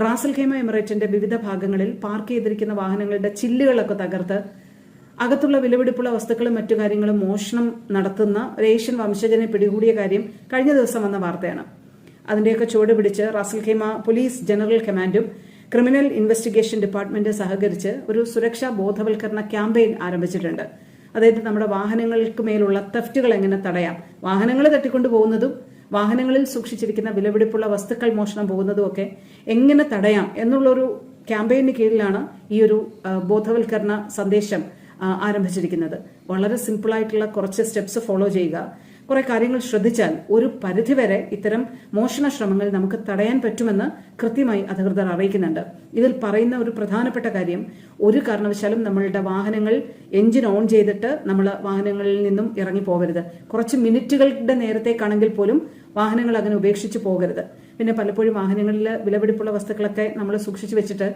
Ras al Khaimah എമിറേറ്റിന്റെ വിവിധ ഭാഗങ്ങളിൽ park ചെയ്തിരിക്കുന്ന വാഹനങ്ങളുടെ ചില്ലുകളൊക്കെ തകർത്ത് അകത്തുള്ള വിലപിടിപ്പുള്ള വസ്തുക്കളും മറ്റു കാര്യങ്ങളും മോഷണം നടത്തുന്ന റേഷ്യൻ വംശജനെ പിടികൂടിയ കാര്യം കഴിഞ്ഞ ദിവസം വന്ന വാർത്തയാണ്. അതിന്റെയൊക്കെ ചുവട് പിടിച്ച് Ras al Khaimah police general കമാൻഡും criminal investigation department സഹകരിച്ച് ഒരു സുരക്ഷാ ബോധവൽക്കരണ ക്യാമ്പയിൻ ആരംഭിച്ചിട്ടുണ്ട്. അതായത് നമ്മുടെ വാഹനങ്ങൾക്ക് മേലുള്ള തെഫ്റ്റുകൾ എങ്ങനെ തടയാം? വാഹനങ്ങൾ തട്ടിക്കൊണ്ടു പോകുന്നതും വാഹനങ്ങളിൽ സൂക്ഷിച്ചിരിക്കുന്ന വിലപിടിപ്പുള്ള വസ്തുക്കൾ മോഷണം പോകുന്നതും ഒക്കെ എങ്ങനെ തടയാം എന്നുള്ളൊരു ക്യാമ്പയിന് കീഴിലാണ് ഈ ഒരു ബോധവൽക്കരണ സന്ദേശം ആരംഭിച്ചിരിക്കുന്നത്. വളരെ സിമ്പിളായിട്ടുള്ള കുറച്ച് സ്റ്റെപ്സ് ഫോളോ ചെയ്യുക. കുറെ കാര്യങ്ങൾ ശ്രദ്ധിച്ചാൽ ഒരു പരിധിവരെ ഇത്തരം മോഷണ ശ്രമങ്ങൾ നമുക്ക് തടയാൻ പറ്റുമെന്ന് കൃത്യമായി അധികൃതർ അറിയിക്കുന്നുണ്ട്. ഇതിൽ പറയുന്ന ഒരു പ്രധാനപ്പെട്ട കാര്യം ഒരു കാരണവശാലും നമ്മളുടെ വാഹനങ്ങൾ എഞ്ചിൻ ഓൺ ചെയ്തിട്ട് നമ്മൾ വാഹനങ്ങളിൽ നിന്നും ഇറങ്ങി പോകരുത്. കുറച്ച് മിനിറ്റുകളുടെ നേരത്തേക്കാണെങ്കിൽ പോലും വാഹനങ്ങൾ അങ്ങനെ ഉപേക്ഷിച്ച് പോകരുത്. പിന്നെ പലപ്പോഴും വാഹനങ്ങളിൽ വിലപിടിപ്പുള്ള വസ്തുക്കളൊക്കെ നമ്മൾ സൂക്ഷിച്ചു വെച്ചിട്ട്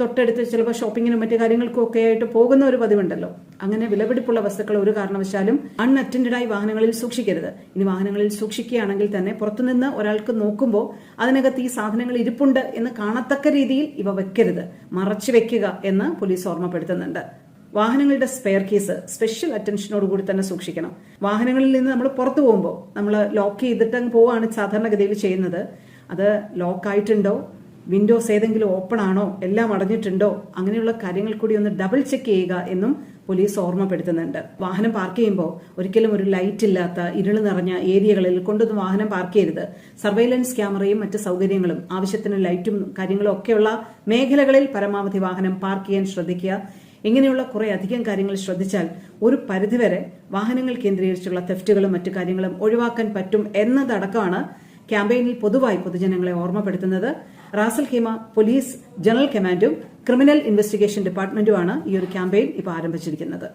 തൊട്ടടുത്ത് ചിലപ്പോൾ ഷോപ്പിങ്ങിനും മറ്റു കാര്യങ്ങൾക്കും ഒക്കെ ആയിട്ട് പോകുന്ന ഒരു പതിവുണ്ടല്ലോ. അങ്ങനെ വിലപിടിപ്പുള്ള വസ്തുക്കൾ ഒരു കാരണവശാലും അൺഅറ്റൻഡഡ് ആയി വാഹനങ്ങളിൽ സൂക്ഷിക്കരുത്. ഇനി വാഹനങ്ങളിൽ സൂക്ഷിക്കുകയാണെങ്കിൽ തന്നെ പുറത്തുനിന്ന് ഒരാൾക്ക് നോക്കുമ്പോൾ അതിനകത്ത് ഈ സാധനങ്ങൾ ഇരിപ്പുണ്ട് എന്ന് കാണത്തക്ക രീതിയിൽ ഇവ വെക്കരുത്. മറച്ചു വെക്കുക എന്ന് പോലീസ് ഓർമ്മപ്പെടുത്തുന്നുണ്ട്. വാഹനങ്ങളുടെ സ്പെയർ കേസ് സ്പെഷ്യൽ അറ്റൻഷനോട് കൂടി തന്നെ സൂക്ഷിക്കണം. വാഹനങ്ങളിൽ നിന്ന് നമ്മൾ പുറത്തു പോകുമ്പോൾ നമ്മൾ ലോക്ക് ചെയ്തിട്ട് അങ്ങ് പോവുകയാണ് സാധാരണഗതിയിൽ ചെയ്യുന്നത്. അത് ലോക്ക് ആയിട്ടുണ്ടോ? വിൻഡോസ് ഏതെങ്കിലും ഓപ്പൺ ആണോ എല്ലാം അടഞ്ഞിട്ടുണ്ടോ അങ്ങനെയുള്ള കാര്യങ്ങൾ കൂടി ഒന്ന് ഡബിൾ ചെക്ക് ചെയ്യുക എന്നും പോലീസ് ഓർമ്മപ്പെടുത്തുന്നുണ്ട്. വാഹനം പാർക്ക് ചെയ്യുമ്പോൾ ഒരിക്കലും ഒരു ലൈറ്റ് ഇല്ലാത്ത ഇരുൾ നിറഞ്ഞ ഏരിയകളിൽ കൊണ്ടൊന്നും വാഹനം പാർക്ക് ചെയ്യരുത്. സർവൈലൻസ് ക്യാമറയും മറ്റ് സൗകര്യങ്ങളും ആവശ്യത്തിന് ലൈറ്റും കാര്യങ്ങളും ഒക്കെയുള്ള മേഖലകളിൽ പരമാവധി വാഹനം പാർക്ക് ചെയ്യാൻ ശ്രദ്ധിക്കുക. ഇങ്ങനെയുള്ള കുറെ അധികം കാര്യങ്ങൾ ശ്രദ്ധിച്ചാൽ ഒരു പരിധിവരെ വാഹനങ്ങൾ കേന്ദ്രീകരിച്ചുള്ള തെഫ്റ്റുകളും മറ്റു കാര്യങ്ങളും ഒഴിവാക്കാൻ പറ്റും എന്നതടക്കമാണ് ക്യാമ്പയിനിൽ പൊതുവായി പൊതുജനങ്ങളെ ഓർമ്മപ്പെടുത്തുന്നത്. Ras al Khaimah police general കമാൻഡും criminal investigation ഡിപ്പാർട്ട്മെന്റുമാണ് ഈ ഒരു ക്യാമ്പയിൻ ഇപ്പോൾ ആരംഭിച്ചിരിക്കുന്നത്.